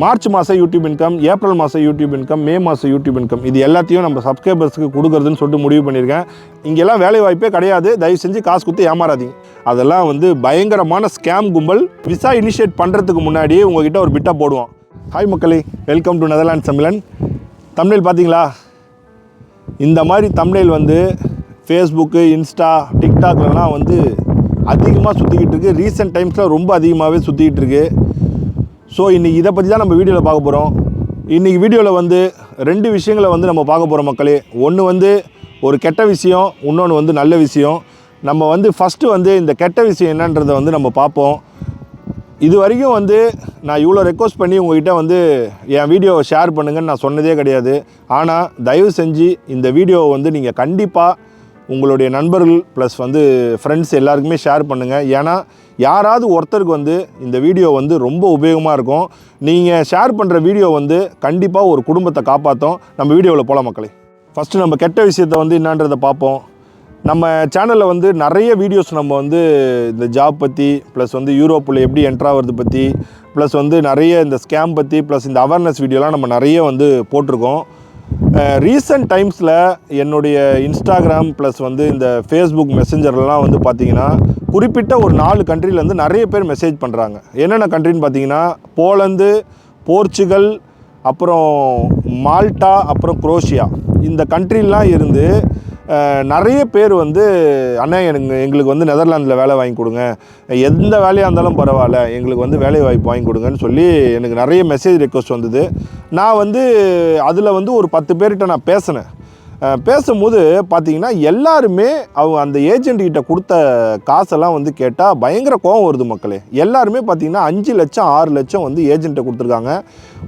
March மாதம் YouTube income April மாதம் YouTube income May மாதம் யூடியூப் இன்கம். இது எல்லாத்தையும் நம்ம சப்ஸ்கிரைபர்ஸ்க்கு கொடுக்குறதுன்னு சொல்லிட்டு முடிவு பண்ணியிருக்கேன். இங்கெல்லாம் வேலை வாய்ப்பே கிடையாது. தயவு செஞ்சு காசு கொடுத்து ஏமாறாதீங்க. அதெல்லாம் வந்து பயங்கரமான ஸ்கேம் கும்பல். விசா இனிஷியேட் பண்ணுறதுக்கு முன்னாடியே உங்ககிட்ட ஒரு பிட்டை போடுவோம். ஹாய் மக்களே வெல்கம் டு நெதர்லாண்ட் தமிழன் தமிழில் பார்த்தீங்களா? இந்த மாதிரி தமிழில் வந்து ஃபேஸ்புக்கு இன்ஸ்டா டிக்டாக்லலாம் வந்து அதிகமாக சுற்றிக்கிட்டு இருக்கு. ரீசெண்ட் டைம்ஸில் ரொம்ப அதிகமாகவே சுற்றிக்கிட்டு இருக்குது ஸோ இன்றைக்கி இதை பற்றி தான் நம்ம வீடியோவில் பார்க்க போகிறோம் இன்றைக்கி வீடியோவில் வந்து ரெண்டு விஷயங்களை வந்து நம்ம பார்க்க போகிறோம் மக்களே. ஒன்று வந்து ஒரு கெட்ட விஷயம் இன்னொன்று வந்து நல்ல விஷயம். நம்ம வந்து ஃபஸ்ட்டு வந்து இந்த கெட்ட விஷயம் என்னன்றதை வந்து நம்ம பார்ப்போம். இது வரைக்கும் வந்து நான் இவ்வளோ ரெக்வஸ்ட் பண்ணி உங்ககிட்ட வந்து என் வீடியோவை ஷேர் பண்ணுங்கன்னு நான் சொன்னதே கிடையாது. ஆனால் தயவு செஞ்சு இந்த வீடியோவை வந்து நீங்கள் கண்டிப்பாக உங்களுடைய நண்பர்கள் ப்ளஸ் வந்து ஃப்ரெண்ட்ஸ் எல்லாருக்குமே ஷேர் பண்ணுங்கள் ஏன்னா யாராவது ஒருத்தருக்கு வந்து இந்த வீடியோ வந்து ரொம்ப உபயோகமாக இருக்கும். நீங்கள் ஷேர் பண்ணுற வீடியோ வந்து கண்டிப்பாக ஒரு குடும்பத்தை காப்பாற்றும் நம்ம வீடியோவில் போகலாம் மக்களே. ஃபஸ்ட்டு நம்ம கெட்ட விஷயத்தை வந்து என்னன்றதை பார்ப்போம். நம்ம சேனலில் வந்து நிறைய வீடியோஸ் நம்ம வந்து இந்த ஜாப் பற்றி ப்ளஸ் வந்து யூரோப்பில் எப்படி என்ட்ராகிறது பற்றி ப்ளஸ் வந்து நிறைய இந்த ஸ்கேம் பற்றி ப்ளஸ் இந்த அவேர்னஸ் வீடியோலாம் நம்ம நிறைய வந்து போட்டிருக்கோம். ரீசன்ட் டைம்ஸில் என்னுடைய இன்ஸ்டாகிராம் ப்ளஸ் வந்து இந்த ஃபேஸ்புக் மெசஞ்சர்லாம் வந்து பார்த்தீங்கன்னா குறிப்பிட்ட ஒரு நாலு கண்ட்ரிலேருந்து நிறைய பேர் மெசேஜ் பண்ணுறாங்க என்னென்ன கண்ட்ரின்னு பார்த்தீங்கன்னா போலந்து போர்ச்சுகல் அப்புறம் மால்டா அப்புறம் குரோஷியா. இந்த கண்ட்ரிலாம் இருந்து நிறைய பேர் வந்து அண்ணா எனக்கு எங்களுக்கு வந்து நெதர்லாந்தில் வேலை வாங்கி கொடுங்க. எந்த வேலையாக இருந்தாலும் பரவாயில்ல. எங்களுக்கு வந்து வேலை வாய்ப்பு வாங்கி கொடுங்கன்னு சொல்லி எனக்கு நிறைய மெசேஜ் ரெக்வஸ்ட் வந்தது. நான் வந்து அதில் வந்து ஒரு பத்து பேர்கிட்ட நான் பேசினேன். பேசும்போது பார்த்தீங்கன்னா எல்லாருமே அவங்க அந்த ஏஜென்ட்கிட்ட கொடுத்த காசெல்லாம் வந்து கேட்டால் பயங்கர கோவம் வருது மக்களே. எல்லாருமே பார்த்திங்கன்னா அஞ்சு லட்சம் ஆறு லட்சம் வந்து ஏஜென்ட்டை கொடுத்துருக்காங்க.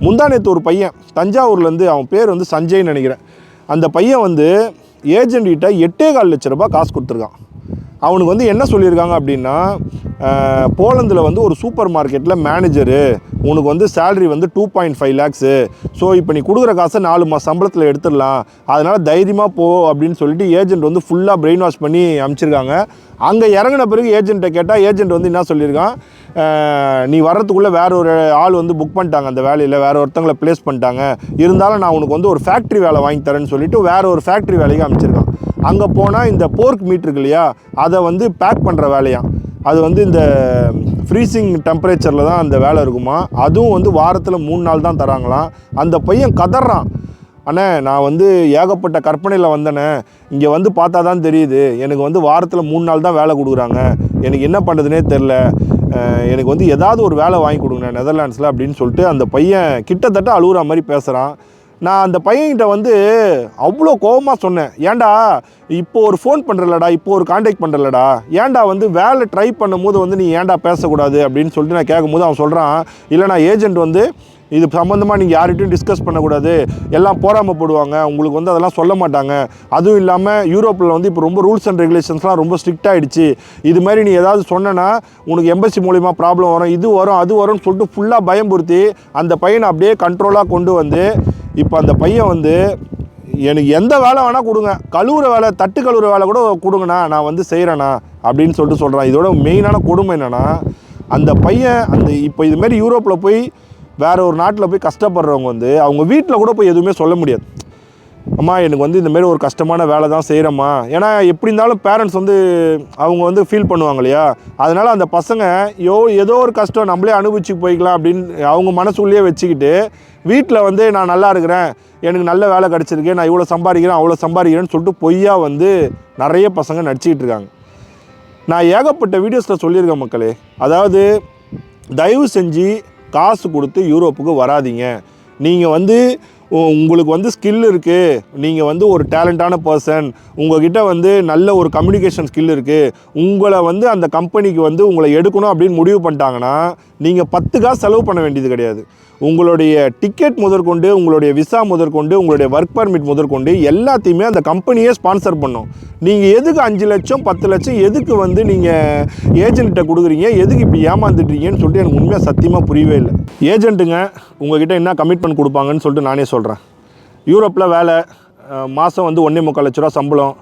முந்தானேத்து ஒரு பையன் தஞ்சாவூர்லேருந்து அவன் பேர் வந்து சஞ்சய்னு நினைக்கிறேன். அந்த பையன் வந்து ஏஜென்ட்கிட்ட எட்டே கால் லட்ச ரூபாய் காசு கொடுத்துருக்கான். அவனுக்கு வந்து என்ன சொல்லியிருக்காங்க அப்படின்னா போலந்தில் வந்து ஒரு சூப்பர் மார்க்கெட்டில் மேனேஜரு உனக்கு வந்து சேலரி வந்து two point five lakhs so இப்போ நீ கொடுக்குற காசை நாலு மாதம் சம்பளத்தில் எடுத்துடலாம். அதனால் தைரியமாக போ அப்படின்னு சொல்லிட்டு ஏஜென்ட் வந்து ஃபுல்லாக பிரெயின் வாஷ் பண்ணி அனுப்பிச்சிருக்காங்க அங்கே இறங்கின பிறகு ஏஜென்ட்டை கேட்டால் ஏஜென்ட் வந்து என்ன சொல்லியிருக்கான்? நீ வர்றதுக்குள்ளே வேற ஒரு ஆள் வந்து புக் பண்ணிட்டாங்க அந்த வேலையில். வேற ஒருத்தங்களை ப்ளேஸ் பண்ணிட்டாங்க. இருந்தாலும் நான் உனக்கு வந்து ஒரு ஃபேக்ட்ரி வேலை வாங்கி தரேன்னு சொல்லிட்டு வேற ஒரு ஃபேக்ட்ரி வேலைக்கு அமைச்சிருக்கான் அங்கே போனால் இந்த போர்க் மீட் இருக்கு இல்லையா அதை வந்து பேக் பண்ணுற வேலையாம். அது வந்து இந்த ஃப்ரீசிங் டெம்பரேச்சரில் தான் அந்த வேலை இருக்குமா? அதுவும் வந்து வாரத்தில் மூணு நாள் தான் தராங்களாம். அந்த பையன் கதறான். அண்ணே நான் வந்து ஏகப்பட்ட கற்பனையில் வந்தேனே. இங்கே வந்து பார்த்தா தான் தெரியுது. எனக்கு வந்து வாரத்தில் மூணு நாள் தான் வேலை கொடுக்குறாங்க. எனக்கு என்ன பண்ணுறதுனே தெரில எனக்கு வந்து ஏதாவது ஒரு வேலை வாங்கி கொடுங்க நெதர்லாண்ட்ஸில் அப்படின்னு சொல்லிட்டு அந்த பையன் கிட்டத்தட்ட அழுகுற மாதிரி பேசுகிறான் நான் அந்த பையன்கிட்ட வந்து அவ்வளோ கோவமாக சொன்னேன். ஏன்டா இப்போ ஒரு ஃபோன் பண்ணுறலடா இப்போ ஒரு காண்டாக்ட் பண்ணுறலடா ஏன்டா வந்து வேலை ட்ரை பண்ணும்போது வந்து நீ ஏன்டா பேசக்கூடாது அப்படின்னு சொல்லிட்டு நான் கேட்கும்போது அவன் சொல்கிறான் இல்லை நான் ஏஜென்ட் வந்து இது சம்மந்தமாக நீங்கள் யார்கிட்டையும் டிஸ்கஸ் பண்ணக்கூடாது. எல்லாம் போராமப்படுவாங்க உங்களுக்கு வந்து அதெல்லாம் சொல்ல மாட்டாங்க. அதுவும் இல்லாமல் யூரோப்பில் வந்து இப்போ ரொம்ப ரூல்ஸ் அண்ட் ரெகுலேஷன்ஸ்லாம் ரொம்ப ஸ்ட்ரிக்ட் ஆகிடுச்சு இது மாதிரி நீ ஏதாவது சொன்னனா உனக்கு எம்பசி மூலிமா ப்ராப்ளம் வரும். இது வரும் அது வரும்னு சொல்லிட்டு ஃபுல்லாக பயம்புறுத்தி அந்த பையனை அப்படியே கண்ட்ரோலாக கொண்டு வந்து இப்போ அந்த பையன் வந்து எனக்கு எந்த வேலை வேணால் கொடுங்க. கழுவுற வேலை தட்டு கழுவுற வேலை கூட கொடுங்கண்ணா. நான் வந்து செய்கிறேண்ணா அப்படின்னு சொல்லிட்டு சொல்கிறான் இதோட மெயினான கொடுமை என்னென்னா அந்த பையன் அந்த இப்போ இதுமாரி யூரோப்பில் போய் வேற ஒரு நாட்டில் போய் கஷ்டப்படுறவங்க வந்து அவங்க வீட்டில் கூட போய் எதுவுமே சொல்ல முடியாது. அம்மா எனக்கு வந்து இந்தமாரி ஒரு கஷ்டமான வேலை தான் செய்கிறேம்மா ஏன்னா எப்படி இருந்தாலும் பேரண்ட்ஸ் வந்து அவங்க வந்து ஃபீல் பண்ணுவாங்க இல்லையா? அதனால் அந்த பசங்க யோ ஏதோ ஒரு கஷ்டம் நம்மளே அனுபவிச்சு போய்க்கலாம் அப்படின்னு அவங்க மனசுள்ளேயே வச்சுக்கிட்டு வீட்டில் வந்து நான் நல்லா இருக்கிறேன் எனக்கு நல்ல வேலை கிடச்சிருக்கு நான் இவ்வளோ சம்பாதிக்கிறேன் அவ்வளோ சம்பாதிக்கிறேன்னு சொல்லிட்டு பொய்யா வந்து நிறைய பசங்க நடிச்சிக்கிட்டு இருக்காங்க. நான் ஏகப்பட்ட வீடியோஸில் சொல்லியிருக்கேன் மக்களே. அதாவது தயவு செஞ்சு காசு கொடுத்து யூரோப்புக்கு வராதீங்க. நீங்கள் வந்து உங்களுக்கு வந்து ஸ்கில் இருக்குது நீங்கள் வந்து ஒரு டேலண்டான பர்சன் உங்ககிட்ட வந்து நல்ல ஒரு கம்யூனிகேஷன் ஸ்கில் இருக்குது உங்களை வந்து அந்த கம்பெனிக்கு வந்து உங்களை எடுக்கணும் அப்படின்னு முடிவு பண்ணிட்டாங்கன்னா நீங்கள் பத்து காசு செலவு பண்ண வேண்டியது கிடையாது. உங்களுடைய டிக்கெட் முதற்கொண்டு உங்களுடைய விசா முதற்கொண்டு உங்களுடைய ஒர்க் பர்மிட் முதற்கொண்டு எல்லாத்தையுமே அந்த கம்பெனியே ஸ்பான்சர் பண்ணும். நீங்கள் எதுக்கு அஞ்சு லட்சம் பத்து லட்சம் எதுக்கு வந்து நீங்கள் ஏஜென்ட்டை கொடுக்குறீங்க எதுக்கு இப்படி ஏமாந்துட்டீங்கன்னு சொல்லிட்டு எனக்கு உண்மையாக சத்தியமாக புரியவே இல்லை. ஏஜென்ட்டுங்க உங்ககிட்ட என்ன கமிட்மெண்ட் கொடுப்பாங்கன்னு சொல்லிட்டு நானே சொல்கிறேன் யூரோப்பில் வேலை மாதம் வந்து ஒன்றே முக்கால் லட்ச ரூபா சம்பளம்.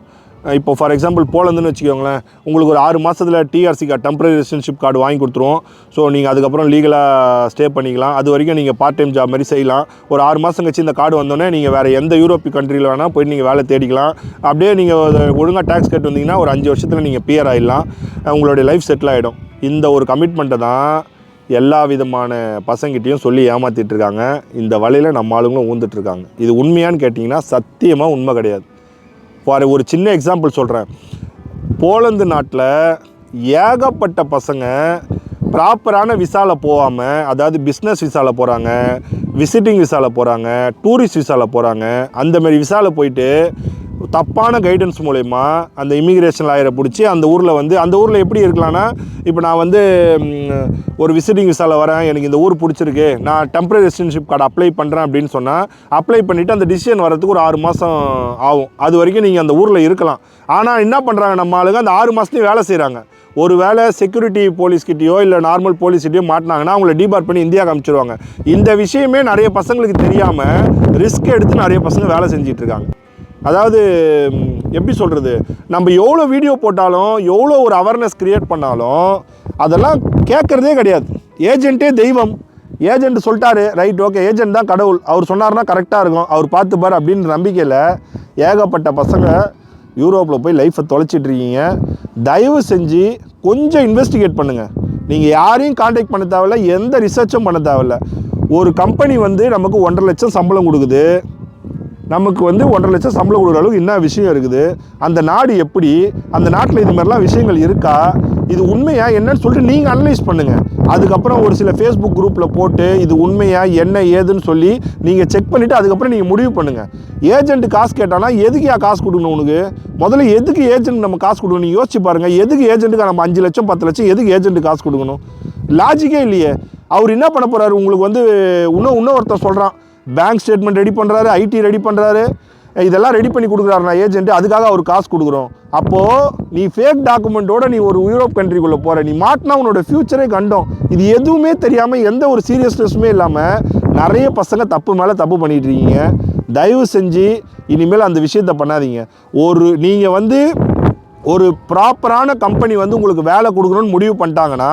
இப்போ ஃபார் எக்ஸாம்பிள் போலந்துன்னு வச்சுக்கோங்களேன் உங்களுக்கு ஒரு ஆறு மாதத்தில் TRC card temporary residentship card வாங்கி கொடுத்துருவோம். ஸோ நீங்கள் அதுக்கப்புறம் லீகலாக ஸ்டே பண்ணிக்கலாம். அது வரைக்கும் நீங்கள் பார்ட் டைம் ஜாப் மாதிரி செய்யலாம். ஒரு ஆறு மாதம் கழிச்சு இந்த கார்டு வந்தோடனே நீங்கள் வேறு எந்த யூரோப்பிய கண்ட்ரியில் வேணால் போய் நீங்கள் வேலை தேடிக்கலாம். அப்படியே நீங்கள் ஒழுங்காக டேக்ஸ் கட்டு வந்தீங்கன்னா ஒரு அஞ்சு வருஷத்தில் நீங்கள் பியர் ஆகிடலாம் உங்களுடைய லைஃப் செட்டில் ஆகிடும் இந்த ஒரு கமிட்மெண்ட்டை தான் எல்லா விதமான பசங்கிட்டையும் சொல்லி ஏமாற்றிட்டுருக்காங்க இந்த வலையில் நம்ம ஆளுங்களும் ஊந்துட்டுருக்காங்க இது உண்மையான்னு கேட்டிங்கன்னா சத்தியமாக உண்மை கிடையாது. ஃபார் ஒரு சின்ன எக்ஸாம்பிள் சொல்கிறேன் போலந்து நாட்டில் ஏகப்பட்ட பசங்க ப்ராப்பரான விசாவில் போகாமல் அதாவது பிஸ்னஸ் விசாவில் போகிறாங்க விசிட்டிங் விசாவில் போகிறாங்க டூரிஸ்ட் விசாவில் போகிறாங்க அந்தமாரி விசாவில் போயிட்டு தப்பான கைடன்ஸ் மூலயமா அந்த இமிகிரேஷன் லாயரை பிடிச்சி அந்த ஊரில் வந்து அந்த ஊரில் எப்படி இருக்கலாம்னா இப்போ நான் வந்து ஒரு விசிட்டிங் விசாவில் வரேன் எனக்கு இந்த ஊர் பிடிச்சிருக்கு நான் டெம்பரரி ரெசிடென்ஷிப் கார்டு அப்ளை பண்ணுறேன் அப்படின்னு சொன்னால் அப்ளை பண்ணிவிட்டு அந்த டிசிஷன் வரதுக்கு ஒரு ஆறு மாதம் ஆகும். அது வரைக்கும் நீங்கள் அந்த ஊரில் இருக்கலாம். ஆனால் என்ன பண்ணுறாங்க நம்ம ஆளுங்க? அந்த ஆறு மாதத்துலையும் வேலை செய்கிறாங்க ஒரு வேளை செக்யூரிட்டி போலீஸ்கிட்டயோ இல்லை நார்மல் போலீஸ்கிட்டயோ மாட்டினாங்கன்னா அவங்கள டிபார் பண்ணி இந்தியாவுக்கு காமிச்சிருவாங்க இந்த விஷயமே நிறைய பசங்களுக்கு தெரியாமல் ரிஸ்க் எடுத்து நிறைய பசங்க வேலை செஞ்சிட்ருக்காங்க அதாவது எப்படி சொல்கிறது நம்ம எவ்வளோ வீடியோ போட்டாலும் எவ்வளோ ஒரு அவேர்னஸ் க்ரியேட் பண்ணாலும் அதெல்லாம் கேட்குறதே கிடையாது. ஏஜென்ட்டே தெய்வம். ஏஜென்ட் சொல்லிட்டாரு ரைட் ஓகே ஏஜென்ட் தான் கடவுள். அவர் சொன்னார்னா கரெக்டாக இருக்கும். அவர் பார்த்துப்பார் அப்படின்ற நம்பிக்கையில் ஏகப்பட்ட பசங்க யூரோப்பில் போய் லைஃப்பை தொலைச்சிட்டு இருக்கீங்க. தயவு செஞ்சு கொஞ்சம் இன்வெஸ்டிகேட் பண்ணுங்கள் நீங்கள் யாரையும் காண்டாக்ட் பண்ண தேவையில்ல எந்த ரிசர்ச்சும் பண்ண தேவையில்ல. ஒரு கம்பெனி வந்து நமக்கு ஒன்றரை லட்சம் சம்பளம் கொடுக்குது. நமக்கு வந்து ஒன்றரை லட்சம் சம்பளம் கொடுக்குற அளவுக்கு என்ன விஷயம் இருக்குது. அந்த நாடு எப்படி? அந்த நாட்டில் இது மாதிரிலாம் விஷயங்கள் இருக்கா? இது உண்மையா என்னன்னு சொல்லிட்டு நீங்கள் அனலைஸ் பண்ணுங்கள் அதுக்கப்புறம் ஒரு சில ஃபேஸ்புக் குரூப்பில் போட்டு இது உண்மையா என்ன ஏதுன்னு சொல்லி நீங்கள் செக் பண்ணிவிட்டு அதுக்கப்புறம் நீங்கள் முடிவு பண்ணுங்கள் ஏஜென்ட் காசு கேட்டானா ஏன் காசு கொடுக்கணும் உனக்கு? முதல்ல எதுக்கு ஏஜென்ட் நம்ம காசு கொடுக்கணும்? நீங்க யோசிச்சு பாருங்கள் எதுக்கு ஏஜென்ட்டுக்கு நம்ம அஞ்சு லட்சம் பத்து லட்சம் எதுக்கு ஏஜென்ட் காசு கொடுக்கணும்? லாஜிக்கே இல்லையே. அவர் என்ன பண்ண போகிறாரு உங்களுக்கு வந்து இன்னும் இன்னும் ஒருத்தர் சொல்கிறான் பேங்க் ஸ்டேட்மெண்ட் ரெடி பண்ணுறாரு ஐடி ரெடி பண்ணுறாரு இதெல்லாம் ரெடி பண்ணி கொடுக்குறாருண்ணா ஏஜென்ட்டு ஏஜென்ட் அதுக்காக அவர் காசு கொடுக்குறோம். அப்போது நீ ஃபேக் டாக்குமெண்ட்டோட நீ ஒரு யூரோப் கண்ட்ரிக்குள்ளே போகிற நீ மாட்டினா உன்னோட ஃப்யூச்சரே கண்டோம். இது எதுவுமே தெரியாமல் எந்த ஒரு சீரியஸ்னஸுமே இல்லாமல் நிறைய பசங்க தப்பு மேலே தப்பு பண்ணிகிட்ருக்கீங்க இருக்கீங்க. தயவு செஞ்சு இனிமேல் அந்த விஷயத்த பண்ணாதீங்க. ஒரு நீங்கள் வந்து ஒரு ப்ராப்பரான கம்பெனி வந்து உங்களுக்கு வேலை கொடுக்கணும்னு முடிவு பண்ணிட்டாங்கன்னா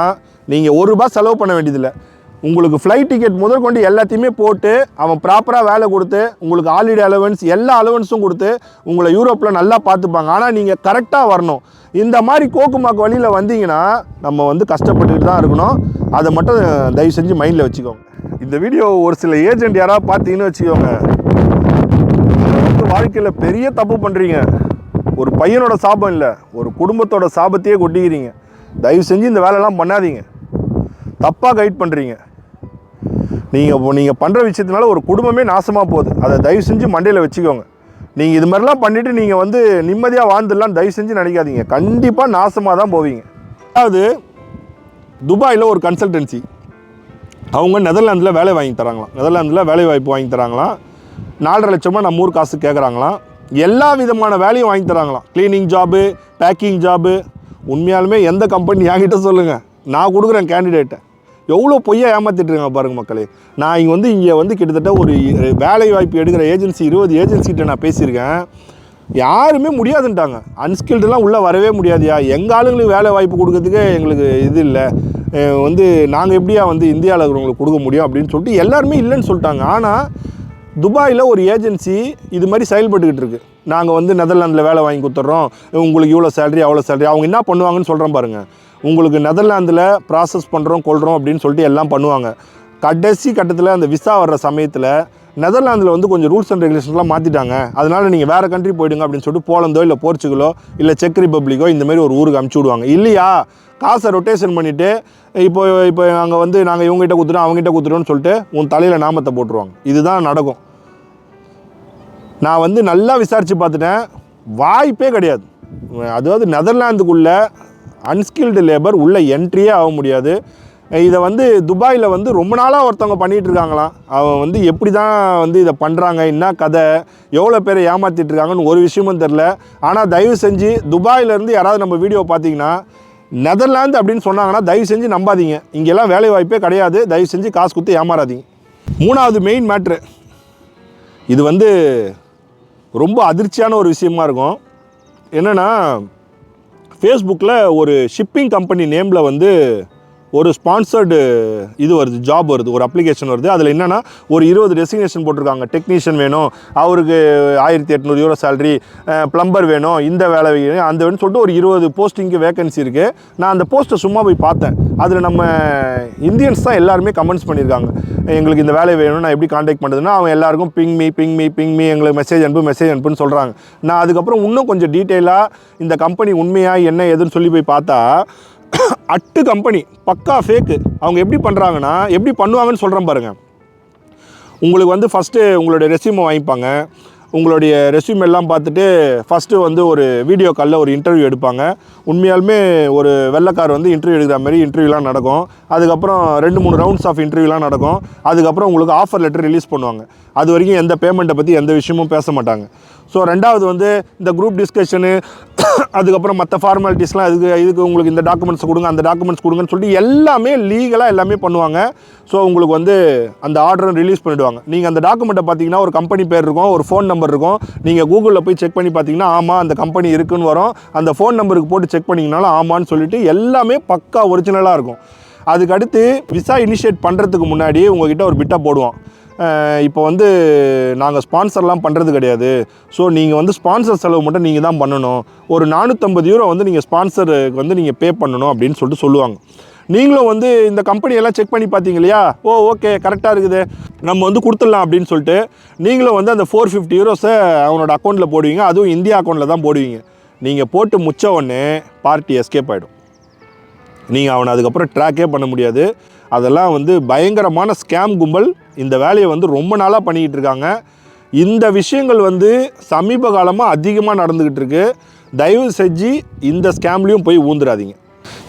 நீங்கள் ஒரு ரூபா செலவு பண்ண வேண்டியதில்லை. உங்களுக்கு ஃப்ளைட் டிக்கெட் முதல் கொண்டு எல்லாத்தையுமே போட்டு அவன் ப்ராப்பராக வேலை கொடுத்து உங்களுக்கு ஹாலிடே அலவன்ஸ் எல்லா அலவன்ஸும் கொடுத்து உங்களை யூரோப்பில் நல்லா பார்த்துப்பாங்க. ஆனால் நீங்கள் கரெக்டாக வரணும். இந்த மாதிரி கோக்குமாக்கு வழியில் வந்தீங்கன்னா நம்ம வந்து கஷ்டப்பட்டுக்கிட்டு தான் இருக்கணும். அதை மட்டும் தயவு செஞ்சு மைண்டில் வச்சுக்கோங்க. இந்த வீடியோ ஒரு சில ஏஜென்ட் யாராவது பார்த்தீங்கன்னு வச்சுக்கோங்க. வந்து வாழ்க்கையில் பெரிய தப்பு பண்ணுறீங்க ஒரு பையனோட சாபம் இல்லை. ஒரு குடும்பத்தோட சாபத்தையே கொட்டிக்கிறீங்க. தயவு செஞ்சு இந்த வேலையெல்லாம் பண்ணாதீங்க. தப்பாக கைட் பண்ணுறீங்க நீங்கள் நீங்கள் பண்ணுற விஷயத்தினால ஒரு குடும்பமே நாசமாக போகுது. அதை தயவு செஞ்சு மண்டையில் வச்சுக்கோங்க. நீங்கள் இது மாதிரிலாம் பண்ணிவிட்டு நீங்கள் வந்து நிம்மதியாக வாழ்ந்துடலாம் தயவு செஞ்சு நினைக்காதீங்க. கண்டிப்பாக நாசமாக தான் போவீங்க. அதாவது துபாயில் ஒரு கன்சல்டன்சி அவங்க நெதர்லாந்தில் வேலை வாங்கி தராங்களாம். நெதர்லாந்தில் வேலை வாய்ப்பு வாங்கி தராங்களாம். நாலரை லட்சமாக நம்ம ஊர் காசு கேட்குறாங்களாம் எல்லா விதமான வேலையும் வாங்கி தராங்களாம். க்ளீனிங் ஜாபு பேக்கிங் ஜாபு உண்மையாலுமே எந்த கம்பெனி என்கிட்ட சொல்லுங்கள் நான் கொடுக்குறேன் கேண்டிடேட்டை எவ்வளோ பொய்யா ஏமாத்திட்டு இருக்காங்க மக்களே. நான் இங்கே வந்து இங்கே வந்து கிட்டத்தட்ட ஒரு வேலை வாய்ப்பு எடுக்கிற ஏஜென்சி இருபது ஏஜென்சிகிட்ட நான் பேசியிருக்கேன். யாருமே முடியாதுன்ட்டாங்க. அன்ஸ்கில்டுலாம் உள்ளே வரவே முடியாதுயா. எங்கள் ஆளுங்களுக்கு வேலை வாய்ப்பு கொடுக்கறதுக்கு எங்களுக்கு இது இல்லை. வந்து நாங்கள் எப்படியா வந்து இந்தியாவில் இருக்கிறவங்களுக்கு கொடுக்க முடியும் அப்படின்னு சொல்லிட்டு எல்லாருமே இல்லைன்னு சொல்லிட்டாங்க. ஆனால் துபாயில் ஒரு ஏஜென்சி இது மாதிரி செயல்பட்டுக்கிட்டு இருக்குது நாங்கள் வந்து நெதர்லாந்தில் வேலை வாங்கி கொடுத்துட்றோம் உங்களுக்கு இவ்வளோ சேலரி அவ்வளோ சேலரி அவங்க என்ன பண்ணுவாங்கன்னு சொல்கிறேன் பாருங்கள் உங்களுக்கு நெதர்லாந்தில் ப்ராசஸ் பண்ணுறோம் கொள்கிறோம் அப்படின்னு சொல்லிட்டு எல்லாம் பண்ணுவாங்க. கடைசி கட்டத்தில் அந்த விசா வர்ற சமயத்தில் நெதர்லாந்தில் வந்து கொஞ்சம் ரூல்ஸ் அண்ட் ரெகுலேஷன்ஸ்லாம் மாற்றிட்டாங்க அதனால் நீங்கள் வேறு கண்ட்ரி போயிடுங்க அப்படின்னு சொல்லிட்டு போலந்தோ இல்லை போர்ச்சுகலோ இல்லை செக் ரிப்பப்ளிக்கோ இந்தமாரி ஒரு ஊருக்கு அமுச்சு விடுவாங்க. இல்லையா? காசை ரொட்டேஷன் பண்ணிவிட்டு இப்போ இப்போ அங்கே வந்து நாங்கள் இவங்ககிட்ட கொடுத்துட்டோம் அவங்ககிட்ட கொடுத்துட்டோம்னு சொல்லிட்டு உன் தலையில் நாமத்தை போட்டுருவாங்க. இதுதான் நடக்கும். நான் வந்து நல்லா விசாரித்து பார்த்துட்டேன். வாய்ப்பே கிடையாது. அதாவது நெதர்லாந்துக்குள்ளே அன்ஸ்கில்டு லேபர் உள்ள என்ட்ரியே ஆக முடியாது. இதை வந்து துபாயில் வந்து ரொம்ப நாளாக ஒருத்தவங்க பண்ணிகிட்டு இருக்காங்களாம் அவன் வந்து எப்படி தான் வந்து இதை பண்ணுறாங்க என்ன கதை? எவ்வளோ பேரை ஏமாற்றிட்டுருக்காங்கன்னு ஒரு விஷயமும் தெரில ஆனால் தயவு செஞ்சு துபாயிலேருந்து யாராவது நம்ம வீடியோ பார்த்தீங்கன்னா நெதர்லாந்து அப்படின்னு சொன்னாங்கன்னா தயவு செஞ்சு நம்பாதீங்க. இங்கெல்லாம் வேலை வாய்ப்பே கிடையாது. தயவு செஞ்சு காசு கொடுத்து ஏமாறாதீங்க. மூணாவது மெயின் மேட்ரு இது வந்து ரொம்ப அதிர்ச்சியான ஒரு விஷயமா இருக்கும். என்னென்னா ஃபேஸ்புக்கில் ஒரு ஷிப்பிங் கம்பெனி நேமில் வந்து ஒரு ஸ்பான்சர்டு இது வருது ஜாப் வருது ஒரு அப்ளிகேஷன் வருது. அதில் என்னென்னா ஒரு இருபது டெசிக்னேஷன் போட்டிருக்காங்க. டெக்னீஷியன் வேணும் அவருக்கு ஆயிரத்தி எட்நூறு யூரோ சேலரி ப்ளம்பர் வேணும் இந்த வேலை வேணும் அந்த வேணும்னு சொல்லிட்டு ஒரு இருபது போஸ்டிங்க்கு வேகன்சி இருக்குது நான் அந்த போஸ்ட்டை சும்மா போய் பார்த்தேன். அதில் நம்ம இந்தியன்ஸ் தான் எல்லாருமே கமெண்ட்ஸ் பண்ணியிருக்காங்க. எங்களுக்கு இந்த வேலை வேணும் நான் எப்படி காண்டாக்ட் பண்ணுறதுன்னா அவன் எல்லாருக்கும் ping me ping me ping me எங்களுக்கு மெசேஜ் அனுப்பு மெசேஜ் அனுப்புன்னு சொல்கிறாங்க நான் அதுக்கப்புறம் இன்னும் கொஞ்சம் டீட்டெயிலாக இந்த கம்பெனி உண்மையாக என்ன ஏதுன்னு சொல்லி போய் பார்த்தா அட்டு கம்பெனி பக்கா ஃபேக்கு அவங்க எப்படி பண்ணுறாங்கன்னா எப்படி பண்ணுவாங்கன்னு சொல்கிறேன் பாருங்கள் உங்களுக்கு வந்து ஃபஸ்ட்டு உங்களுடைய ரெசியூமை வாங்கிப்பாங்க. உங்களுடைய ரெஸ்யூம் எல்லாம் பார்த்துட்டு ஃபஸ்ட்டு வந்து ஒரு வீடியோ காலில் ஒரு இன்டர்வியூ எடுப்பாங்க. உண்மையாலுமே ஒரு வெள்ளைக்கார் வந்து இன்டர்வியூ எடுக்கிற மாதிரி இன்டர்வியூலாம் நடக்கும். அதுக்கப்புறம் ரெண்டு மூணு ரவுண்ட்ஸ் ஆஃப் இன்டர்வியூலாம் நடக்கும். அதுக்கப்புறம் உங்களுக்கு ஆஃபர் லெட்டர் ரிலீஸ் பண்ணுவாங்க. அது வரைக்கும் எந்த பேமெண்ட்டை பற்றி எந்த விஷயமும் பேச மாட்டாங்க. ஸோ ரெண்டாவது வந்து இந்த குரூப் டிஸ்கஷனு அதுக்கப்புறம் மற்ற ஃபார்மாலிட்டிஸ்லாம் இதுக்கு இதுக்கு உங்களுக்கு இந்த டாக்குமெண்ட்ஸ் கொடுங்க அந்த டாக்குமெண்ட்ஸ் கொடுங்கன்னு சொல்லிட்டு எல்லாமே லீகலாக எல்லாமே பண்ணுவாங்க. ஸோ உங்களுக்கு வந்து அந்த ஆர்டரும் ரிலீஸ் பண்ணிவிடுவாங்க நீங்கள் அந்த டாக்குமெண்ட்டை பார்த்தீங்கன்னா ஒரு கம்பெனி பேர் இருக்கும் ஒரு ஃபோன் நம்பர் இருக்கும். நீங்கள் கூகுளில் போய் செக் பண்ணி பார்த்தீங்கன்னா ஆமாம் அந்த கம்பெனி இருக்குன்னு வரும். அந்த ஃபோன் நம்பருக்கு போட்டு செக் பண்ணிங்கனாலும் ஆமான்னு சொல்லிட்டு எல்லாமே பக்கா ஒரிஜினலாக இருக்கும். அதுக்கடுத்து விசா இனிஷியேட் பண்ணுறதுக்கு முன்னாடி உங்ககிட்ட ஒரு பிட்டை போடுவோம் இப்போ வந்து நாங்கள் ஸ்பான்சர்லாம் பண்ணுறது கிடையாது. ஸோ நீங்கள் வந்து ஸ்பான்சர் செலவு மட்டும் நீங்கள் தான் பண்ணணும். ஒரு நானூற்றம்பது யூரோ வந்து நீங்கள் ஸ்பான்சருக்கு வந்து நீங்கள் பே பண்ணணும் அப்படின்னு சொல்லிட்டு சொல்லுவாங்க. நீங்களும் வந்து இந்த கம்பெனியெல்லாம் செக் பண்ணி பார்த்தீங்க இல்லையா? ஓ ஓகே கரெக்டாக இருக்குது. நம்ம வந்து கொடுத்துடலாம் அப்படின்னு சொல்லிட்டு நீங்களும் வந்து அந்த ஃபோர் ஃபிஃப்டி யூரோஸை அவனோட அக்கௌண்ட்டில் போடுவீங்க. அதுவும் இந்தியா அக்கௌண்ட்டில் தான் போடுவீங்க. நீங்கள் போட்டு முச்ச உடனே பார்ட்டி எஸ்கேப் ஆகிடும் நீங்கள் அவனை அதுக்கப்புறம் ட்ராக்கே பண்ண முடியாது. அதெல்லாம் வந்து பயங்கரமான ஸ்கேம் கும்பல். இந்த வேலையை வந்து ரொம்ப நாளாக பண்ணிக்கிட்டு இருக்காங்க. இந்த விஷயங்கள் வந்து சமீப காலமாக அதிகமாக நடந்துக்கிட்டு இருக்கு. தயவு செஞ்சு இந்த ஸ்கேம்லேயும் போய் ஊந்துடாதீங்க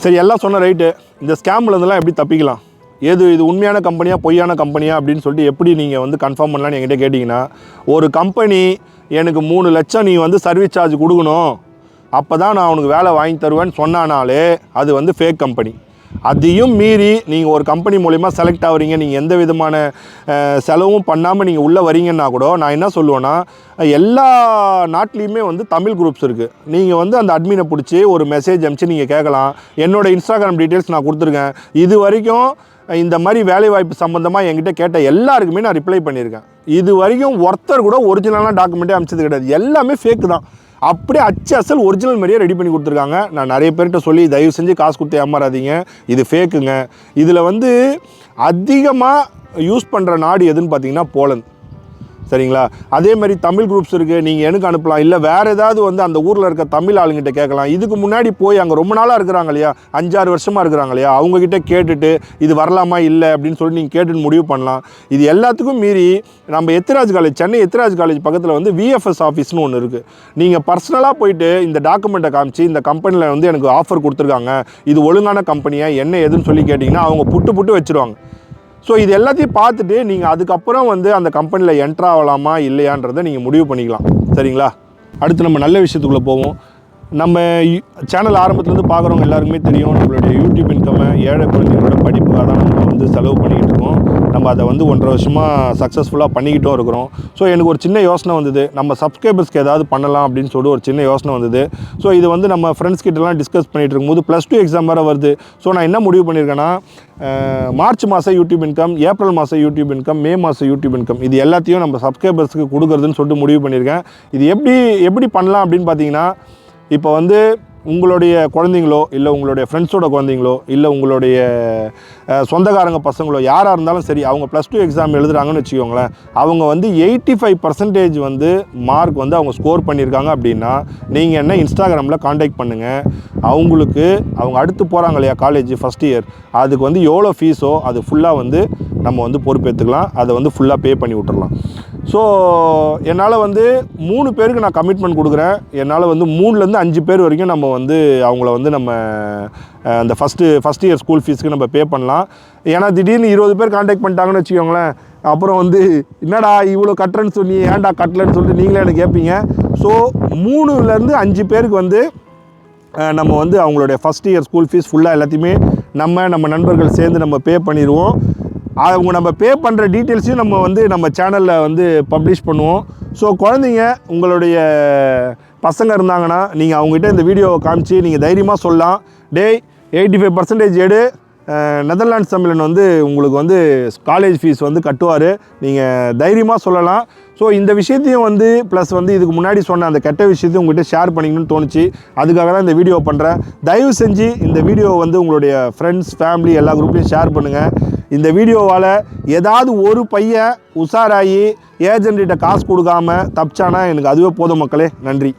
சரி எல்லாம் சொன்ன ரைட்டு இந்த ஸ்கேம்லேருந்துலாம் எப்படி தப்பிக்கலாம்? ஏது இது உண்மையான கம்பெனியாக பொய்யான கம்பெனியா அப்படின்னு சொல்லிட்டு எப்படி நீங்கள் வந்து கன்ஃபார்ம் பண்ணலான்னு என்கிட்ட கேட்டிங்கன்னா ஒரு கம்பெனி எனக்கு மூணு லட்சம் நீ வந்து சர்வீஸ் சார்ஜ் கொடுக்கணும். அப்போ தான் நான் உனக்கு வேலை வாங்கி தருவேன்னு சொன்னானாலே அது வந்து ஃபேக் கம்பெனி அதையும் மீறி நீங்கள் ஒரு கம்பெனி மூலிமா செலக்ட் ஆகுறீங்க நீங்கள் எந்த விதமான செலவும் பண்ணாமல் நீங்கள் உள்ளே வரீங்கன்னா கூட நான் என்ன சொல்லுவேன்னா எல்லா நாட்டிலையுமே வந்து தமிழ் குரூப்ஸ் இருக்குது நீங்கள் வந்து அந்த அட்மினை பிடிச்சி ஒரு மெசேஜ் அனுப்பிச்சு நீங்கள் கேட்கலாம் என்னோட இன்ஸ்டாகிராம் டீட்டெயில்ஸ் நான் கொடுத்துருக்கேன். இது வரைக்கும் இந்த மாதிரி வேலைவாய்ப்பு சம்மந்தமாக என்கிட்ட கேட்ட எல்லாருக்குமே நான் ரிப்ளை பண்ணியிருக்கேன். இது வரைக்கும் ஒருத்தர் கூட ஒரிஜினலான டாக்குமெண்ட்டே அனுப்பிச்சது கிடையாது. எல்லாமே ஃபேக்கு தான். அப்படியே அச்சு அசல் ஒரிஜினல் மாதிரியே ரெடி பண்ணி கொடுத்துருக்காங்க. நான் நிறைய பேர்கிட்ட சொல்லி தயவு செஞ்சு காசு கொடுத்து ஏமாறாதீங்க. இது ஃபேக்குங்க இதில் வந்து அதிகமாக யூஸ் பண்ணுற நாடு எதுன்னு பார்த்தீங்கன்னா போலந்து சரிங்களா? அதே மாதிரி தமிழ் குரூப்ஸ் இருக்குது நீங்கள் எனக்கு அனுப்பலாம். இல்லை வேறு ஏதாவது வந்து அந்த ஊரில் இருக்க தமிழ் ஆளுங்கிட்ட கேட்கலாம். இதுக்கு முன்னாடி போய் அங்கே ரொம்ப நாளாக இருக்கிறாங்க இல்லையா? அஞ்சாறு வருஷமாக இருக்கிறாங்க இல்லையா? அவங்கக்கிட்ட கேட்டுட்டு இது வரலாமா? இல்லை அப்படின்னு சொல்லி நீங்கள் கேட்டுட்டு முடிவு பண்ணலாம். இது எல்லாத்துக்கும் மீறி நம்ம எத்திராஜ் காலேஜ் சென்னை எத்திராஜ் காலேஜ் பக்கத்தில் வந்து விஎஃப்எஸ் ஆஃபீஸ்னு ஒன்று இருக்குது நீங்கள் பர்சனலாக போயிட்டு இந்த டாக்குமெண்ட்டை காமிச்சு இந்த கம்பெனியில் வந்து எனக்கு ஆஃபர் கொடுத்துருக்காங்க. இது ஒழுங்கான கம்பெனியாக என்ன ஏதுன்னு சொல்லி கேட்டிங்கன்னா அவங்க புட்டு புட்டு வச்சுருவாங்க. ஸோ இது எல்லாத்தையும் பார்த்துட்டு நீங்கள் அதுக்கப்புறம் வந்து அந்த கம்பெனியில் என்ட்ரு ஆகலாமா இல்லையான்றதை நீங்கள் முடிவு பண்ணிக்கலாம். சரிங்களா? அடுத்து நம்ம நல்ல விஷயத்துக்குள்ளே போவோம். நம்ம சேனல் ஆரம்பத்துலேருந்து பார்க்குறவங்க எல்லாருக்குமே தெரியும். நம்மளுடைய யூடியூப் இன்கம் ஏழை குழந்தைங்களோட படிப்புக்காக தான் நம்ம வந்து செலவு பண்ணிக்கிட்டு இருக்கோம். நம்ம அதை வந்து ஒன்றரை வருஷமாக சக்ஸஸ்ஃபுல்லாக பண்ணிக்கிட்டும் இருக்கிறோம். ஸோ எனக்கு ஒரு சின்ன யோசனை வந்தது. நம்ம சப்ஸ்கிரைபர்ஸ்க்கு ஏதாவது பண்ணலாம் அப்படின்னு சொல்லிட்டு ஒரு சின்ன யோசனை வந்தது. ஸோ இது வந்து நம்ம ஃப்ரெண்ட்ஸ் கிட்டலாம் டிஸ்கஸ் பண்ணிகிட்டு இருக்கும்போது ப்ளஸ் டூ எக்ஸாம் வேறு வருது. ஸோ நான் என்ன முடிவு பண்ணியிருக்கேன்னா மார்ச் மாதம் யூடியூப் இன்கம் ஏப்ரல் மாதம் யூடியூப் இன்கம் மே மாதம் யூடியூப் இன்கம் இது எல்லாத்தையும் நம்ம சப்ஸ்கிரைபர்ஸ்க்கு கொடுக்குறதுன்னு சொல்லிட்டு முடிவு பண்ணியிருக்கேன். இது எப்படி எப்படி பண்ணலாம் அப்படின்னு பார்த்தீங்கன்னா இப்போ வந்து உங்களுடைய குழந்தைங்களோ இல்லை உங்களுடைய ஃப்ரெண்ட்ஸோட குழந்தைங்களோ இல்லை உங்களுடைய சொந்தக்காரங்க பசங்களோ யாராக இருந்தாலும் சரி அவங்க ப்ளஸ் டூ எக்ஸாம் எழுதுறாங்கன்னு வச்சுக்கோங்களேன் அவங்க வந்து எயிட்டி ஃபைவ் பர்சன்டேஜ் வந்து மார்க் வந்து அவங்க ஸ்கோர் பண்ணியிருக்காங்க அப்படின்னா நீங்கள் என்ன இன்ஸ்டாகிராமில் காண்டாக்ட் பண்ணுங்கள் அவங்களுக்கு அவங்க அடுத்து போகிறாங்க இல்லையா காலேஜ் ஃபஸ்ட் இயர் அதுக்கு வந்து எவ்வளோ ஃபீஸோ அது ஃபுல்லாக வந்து நம்ம வந்து பொறுப்பேற்றுக்கலாம் அதை வந்து ஃபுல்லாக பே பண்ணி விட்டுறலாம். ஸோ என்னால் வந்து மூணு பேருக்கு நான் கமிட்மெண்ட் கொடுக்குறேன். என்னால் வந்து மூணுலேருந்து அஞ்சு பேர் வரைக்கும் நம்ம வந்து அவங்கள வந்து நம்ம அந்த ஃபஸ்ட்டு ஃபஸ்ட் இயர் ஸ்கூல் ஃபீஸ்க்கு நம்ம பே பண்ணலாம். ஏன்னா திடீர்னு இருபது பேர் காண்டாக்ட் பண்ணிட்டாங்கன்னு வச்சுக்கோங்களேன் அப்புறம் வந்து என்னடா இவ்வளோ கட்டுறேன்னு சொல்லி ஏன்டா கட்டலன்னு சொல்லிட்டு நீங்களே எனக்கு கேட்பீங்க ஸோ மூணுலேருந்து அஞ்சு பேருக்கு வந்து நம்ம வந்து அவங்களுடைய ஃபஸ்ட் இயர் ஸ்கூல் ஃபீஸ் ஃபுல்லாக எல்லாத்தையுமே நம்ம நம்ம நண்பர்கள் சேர்ந்து நம்ம பே பண்ணிடுவோம். அவங்க நம்ம பே பண்ணுற டீட்டெயில்ஸையும் நம்ம வந்து நம்ம சேனலில் வந்து பப்ளிஷ் பண்ணுவோம். ஸோ குழந்தைங்க உங்களுடைய பசங்க இருந்தாங்கன்னா நீங்கள் அவங்ககிட்ட இந்த வீடியோவை காமிச்சு நீங்கள் தைரியமாக சொல்லலாம். டேய் எயிட்டி ஃபைவ் பர்சன்டேஜ் எடு. நெதர்லாண்ட்ஸ் தமிழன் வந்து உங்களுக்கு வந்து காலேஜ் ஃபீஸ் வந்து கட்டுவார். நீங்கள் தைரியமாக சொல்லலாம். ஸோ இந்த விஷயத்தையும் வந்து ப்ளஸ் வந்து இதுக்கு முன்னாடி சொன்ன அந்த கெட்ட விஷயத்தையும் உங்கள்கிட்ட ஷேர் பண்ணிக்கணும்னு தோணுச்சு. அதுக்காக தான் இந்த வீடியோ பண்ணுறேன் தயவு செஞ்சு இந்த வீடியோ வந்து உங்களுடைய ஃப்ரெண்ட்ஸ் ஃபேமிலி எல்லா குரூப்லையும் ஷேர் பண்ணுங்கள் இந்த வீடியோவால் ஏதாவது ஒரு பையன் உஷாராகி ஏஜென்ட்டிட்ட காசு கொடுக்காம தப்பிச்சானா எனக்கு அதுவே போதும் மக்களே. நன்றி.